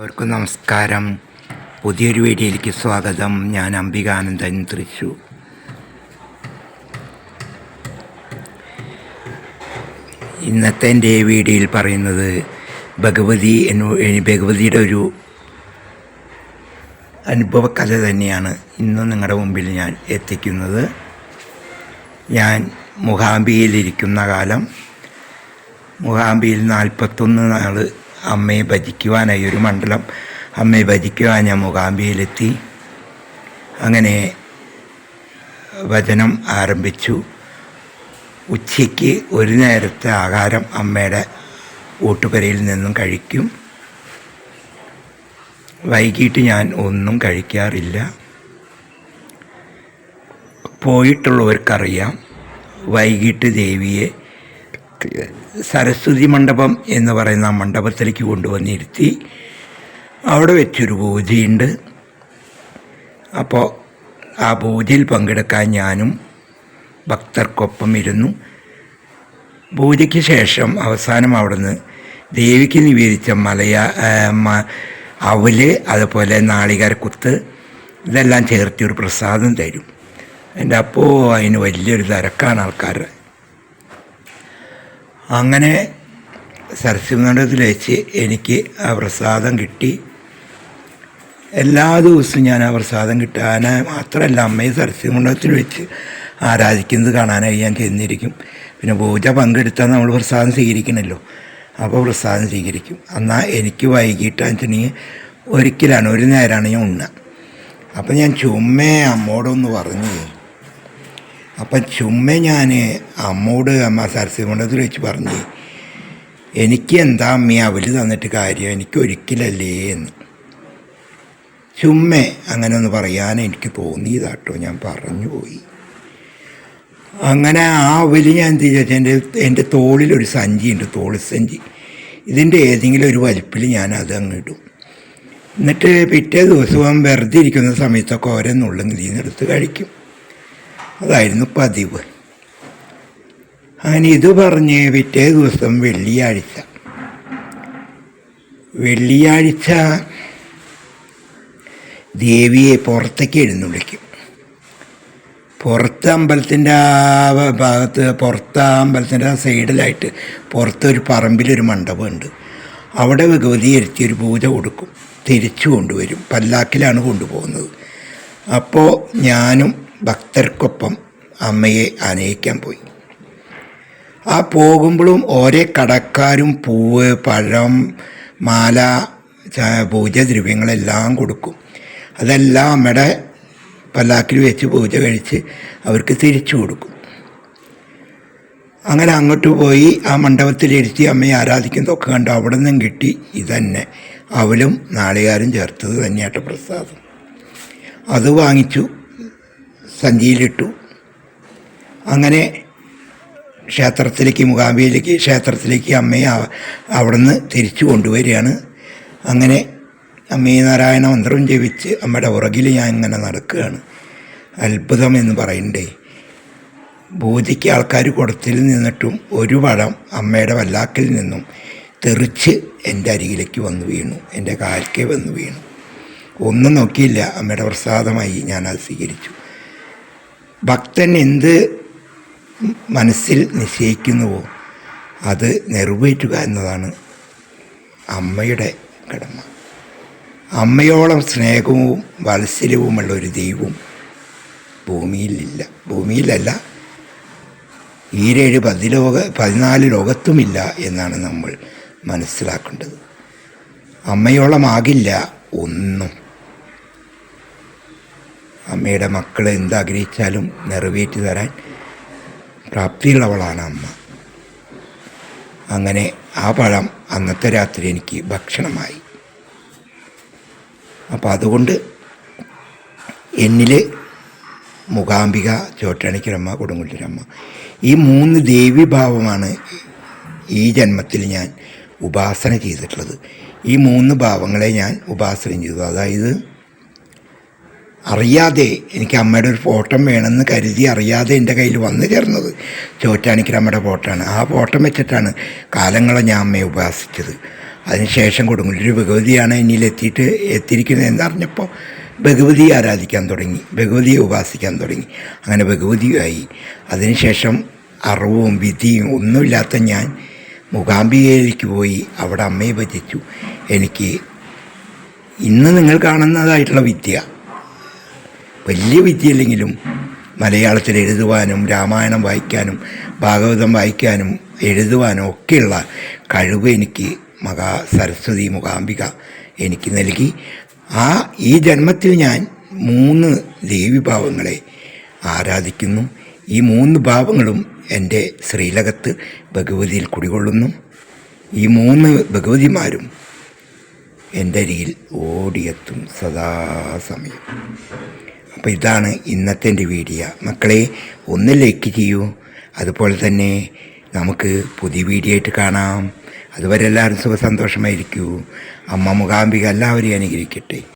എല്ലാവർക്കും നമസ്കാരം. പുതിയൊരു വീഡിയോയിലേക്ക് സ്വാഗതം. ഞാൻ അംബികാനന്ദൻ തൃശൂർ ഇന്നത്തെ എന്റെ വീഡിയോയിൽ പറയുന്നത് ഭഗവതി എന്നു ഭഗവതിയുടെ ഒരു അനുഭവ കഥ തന്നെയാണ് ഇന്ന് നിങ്ങളുടെ മുമ്പിൽ ഞാൻ എത്തിക്കുന്നത്. ഞാൻ മുഹാംബിയിലിരിക്കുന്ന കാലം മുഹാംബിയിൽ നാൽപ്പത്തൊന്ന് നാൾ അമ്മയെ ഭജിക്കുവാനായി ഒരു മണ്ഡലം. അമ്മയെ ഭജിക്കുവാൻ ഞാൻ മുഹാംബിയിലെത്തി അങ്ങനെ വചനം ആരംഭിച്ചു. ഉച്ചയ്ക്ക് ഒരു നേരത്തെ ആഹാരം അമ്മയുടെ ഊട്ടുപരയിൽ നിന്നും കഴിക്കും. വൈകിട്ട് ഞാൻ ഒന്നും കഴിക്കാറില്ല. പോയിട്ടുള്ളവർക്കറിയാം വൈകിട്ട് ദേവിയെ സരസ്വതി മണ്ഡപം എന്ന് പറയുന്ന മണ്ഡപത്തിലേക്ക് കൊണ്ടുവന്നിരുത്തി അവിടെ വെച്ചൊരു പൂജയുണ്ട്. അപ്പോൾ ആ പൂജയിൽ പങ്കെടുക്കാൻ ഞാനും ഭക്തർക്കൊപ്പം ഇരുന്നു. പൂജയ്ക്ക് ശേഷം അവസാനം അവിടുന്ന് ദേവിക്ക് നിവേദിച്ച മലയ അവൽ അതുപോലെ നാളികേരക്കുത്ത് ഇതെല്ലാം ചേർത്തി ഒരു പ്രസാദം തരും. എന്റെ അപ്പോൾ അതിന് വലിയൊരു തിരക്കാണ് ആൾക്കാരുടെ അങ്ങനെ സരസ്വതി വെച്ച് എനിക്ക് ആ പ്രസാദം കിട്ടി. എല്ലാ ദിവസവും ഞാൻ ആ പ്രസാദം കിട്ടാനെ മാത്രമല്ല അമ്മയെ സരസ്വതി മണ്ഡപത്തിൽ വെച്ച് ആരാധിക്കുന്നത് കാണാനായി ഞാൻ ചെന്നിരിക്കും. പിന്നെ പൂജ പങ്കെടുത്താൽ നമ്മൾ പ്രസാദം സ്വീകരിക്കണമല്ലോ അപ്പോൾ പ്രസാദം സ്വീകരിക്കും. എന്നാൽ എനിക്ക് വൈകിട്ടാന്ന് വെച്ചിട്ടുണ്ടെങ്കിൽ ഒരിക്കലാണ് ഒരു നേരമാണ് ഞാൻ ഉണ്ണ അപ്പം ഞാൻ ചുമ്മേ അമ്മോടൊന്ന് പറഞ്ഞു അപ്പം ചുമ്മ ഞാൻ അമ്മോട് അമ്മ സരസ്വതി മണ്ഡലത്തിൽ വെച്ച് പറഞ്ഞു എനിക്ക് എന്താ അമ്മ അവൽ തന്നിട്ട് കാര്യം? എനിക്ക് ഒരിക്കലല്ലേ എന്ന്. ചുമ്മേ അങ്ങനെ ഒന്ന് പറയാൻ എനിക്ക് തോന്നിയതാട്ടോ ഞാൻ പറഞ്ഞു പോയി. അങ്ങനെ ആ അവൽ ഞാൻ ചോദിച്ചാൽ എന്റെ എന്റെ തോളിലൊരു സഞ്ചിയുണ്ട് തോളി സഞ്ചി. ഇതിന്റെ ഏതെങ്കിലും ഒരു വലിപ്പിൽ ഞാൻ അത് അങ്ങ് ഇടും. എന്നിട്ട് പിറ്റേ ദിവസവും വെറുതെ ഇരിക്കുന്ന സമയത്തൊക്കെ ഓരോ നുള്ളും എടുത്ത് കഴിക്കും. അതായിരുന്നു പതിവ്. അങ്ങനെ ഇത് പറഞ്ഞ് പിറ്റേ ദിവസം വെള്ളിയാഴ്ച. വെള്ളിയാഴ്ച ദേവിയെ പുറത്തേക്ക് എഴുന്നള്ളിക്കും. പുറത്ത് അമ്പലത്തിന്റെ ആ ഭാഗത്ത് പുറത്ത് ആ അമ്പലത്തിന്റെ ആ സൈഡിലായിട്ട് പുറത്തൊരു പറമ്പിലൊരു മണ്ഡപമുണ്ട്. അവിടെ ഭഗവതി എരുത്തിയൊരു പൂജ കൊടുക്കും. തിരിച്ചു കൊണ്ടുവരും. പല്ലാക്കിലാണ് കൊണ്ടുപോകുന്നത്. അപ്പോൾ ഞാനും ഭക്തർക്കൊപ്പം അമ്മയെ ആനയിക്കാൻ പോയി. ആ പോകുമ്പോഴും ഓരോ കടക്കാരും പൂവ് പഴം മാല പൂജദ്രവ്യങ്ങളെല്ലാം കൊടുക്കും. അതെല്ലാം അമ്മയുടെ പല്ലാക്കിൽ വെച്ച് പൂജ കഴിച്ച് അവർക്ക് തിരിച്ചു കൊടുക്കും. അങ്ങനെ അങ്ങോട്ട് പോയി ആ മണ്ഡപത്തിലിരുത്തി അമ്മയെ ആരാധിക്കുന്നതൊക്കെ കണ്ടു. അവിടെ നിന്നും കിട്ടി ഇതന്നെ. അവലും നാളികാരും ചേർത്തത് തന്നെയായിട്ട് പ്രസാദം. അത് വാങ്ങിച്ചു. സഞ്ചിയിലിട്ടു അങ്ങനെ ക്ഷേത്രത്തിലേക്ക് മുഖാംബിയിലേക്ക് ക്ഷേത്രത്തിലേക്ക് അമ്മയെ അവ- അവിടുന്ന് തിരിച്ചു കൊണ്ടുവരികയാണ്. അങ്ങനെ അമ്മേ നാരായണ മന്ത്രം ജപിച്ച് അമ്മയുടെ പുറകിൽ ഞാൻ ഇങ്ങനെ നടക്കുകയാണ്. അത്ഭുതം എന്ന് പറയണ്ടേ ഭൂതിക്ക് ആൾക്കാർ കുടത്തിൽ നിന്നിട്ടും ഒരു പഴം അമ്മയുടെ വല്ലാക്കിൽ നിന്നും തെറിച്ച് എന്റെ അരികിലേക്ക് വന്നു വീണു. എന്റെ കാൽക്കേ വന്നു വീണു. ഒന്നും നോക്കിയില്ല. അമ്മയുടെ പ്രസാദമായി ഞാൻ അത് സ്വീകരിച്ചു. ഭക്തൻ എന്ത് മനസ്സിൽ നിശ്ചയിക്കുന്നുവോ അത് നിറവേറ്റുക എന്നതാണ് അമ്മയുടെ കടമ. അമ്മയോളം സ്നേഹവും വാത്സല്യവുമുള്ള ഒരു ദൈവം ഭൂമിയിലില്ല. ഭൂമിയിലല്ല ഈരേഴ് പതിലോക പതിനാല് ലോകത്തുമില്ല എന്നാണ് നമ്മൾ മനസ്സിലാക്കേണ്ടത്. അമ്മയോളമാകില്ല ഒന്നും. അമ്മയുടെ മക്കൾ എന്താഗ്രഹിച്ചാലും നിറവേറ്റി തരാൻ പ്രാപ്തിയുള്ളവളാണ് അമ്മ. അങ്ങനെ ആ പഴം അന്നത്തെ രാത്രി എനിക്ക് ഭക്ഷണമായി. അപ്പോൾ അതുകൊണ്ട് എന്നിൽ മുഖാംബിക ചോട്ടണിക്കരമ്മ കൊടുങ്കുല്ലരമ്മ ഈ മൂന്ന് ദേവീഭാവമാണ് ഈ ജന്മത്തിൽ ഞാൻ ഉപാസന ചെയ്തിട്ടുള്ളത്. ഈ മൂന്ന് ഭാവങ്ങളെ ഞാൻ ഉപാസന ചെയ്തു. അതായത് അറിയാതെ എനിക്ക് അമ്മയുടെ ഒരു ഫോട്ടോ വേണമെന്ന് കരുതി അറിയാതെ എന്റെ കയ്യിൽ വന്നു ചേർന്നത്. ഫോട്ടോ ആണ്. ആ ഫോട്ടോ വെച്ചിട്ടാണ് കാലങ്ങളെ ഞാൻ അമ്മയെ ഉപാസിച്ചത്. അതിനുശേഷം കൊടുങ്ങല്ലൂർ ഭഗവതിയാണ് എന്നിൽ എത്തിയിട്ട് എത്തിയിരിക്കുന്നത് എന്നറിഞ്ഞപ്പോൾ ഭഗവതിയെ ആരാധിക്കാൻ തുടങ്ങി. ഭഗവതിയെ ഉപാസിക്കാൻ തുടങ്ങി. അങ്ങനെ ഭഗവതിയായി അതിനുശേഷം അറിവും വിധിയും ഒന്നുമില്ലാത്ത ഞാൻ മൂകാംബികയിലേക്ക് പോയി അവിടെ അമ്മയെ ഭജിച്ചു. എനിക്ക് ഇന്ന് നിങ്ങൾ കാണുന്നതായിട്ടുള്ള വിദ്യ വലിയ വിദ്യയില്ലെങ്കിലും മലയാളത്തിൽ എഴുതുവാനും രാമായണം വായിക്കാനും ഭാഗവതം വായിക്കാനും എഴുതുവാനും ഒക്കെയുള്ള കഴിവ് എനിക്ക് മഹാ സരസ്വതി മുഖാംബിക എനിക്ക് നൽകി. ആ ഈ ജന്മത്തിൽ ഞാൻ മൂന്ന് ദേവീഭാവങ്ങളെ ആരാധിക്കുന്നു. ഈ മൂന്ന് ഭാവങ്ങളും എന്റെ ശ്രീലകത്ത് ഭഗവതിയിൽ കുടികൊള്ളുന്നു. ഈ മൂന്ന് ഭഗവതിമാരും എന്റെ അരിയിൽ ഓടിയെത്തും സദാസമയം. അപ്പോൾ ഇതാണ് ഇന്നത്തെ എന്റെ വീഡിയോ. മക്കളെ ഒന്ന് ലൈക്ക് ചെയ്യൂ. അതുപോലെ തന്നെ നമുക്ക് പുതിയ വീഡിയോ ആയിട്ട് കാണാം. അതുവരെ എല്ലാവരും സുഖസന്തോഷമായിരിക്കൂ. അമ്മ മുഖാംബിക എല്ലാവരെയും അനുഗ്രഹിക്കട്ടെ.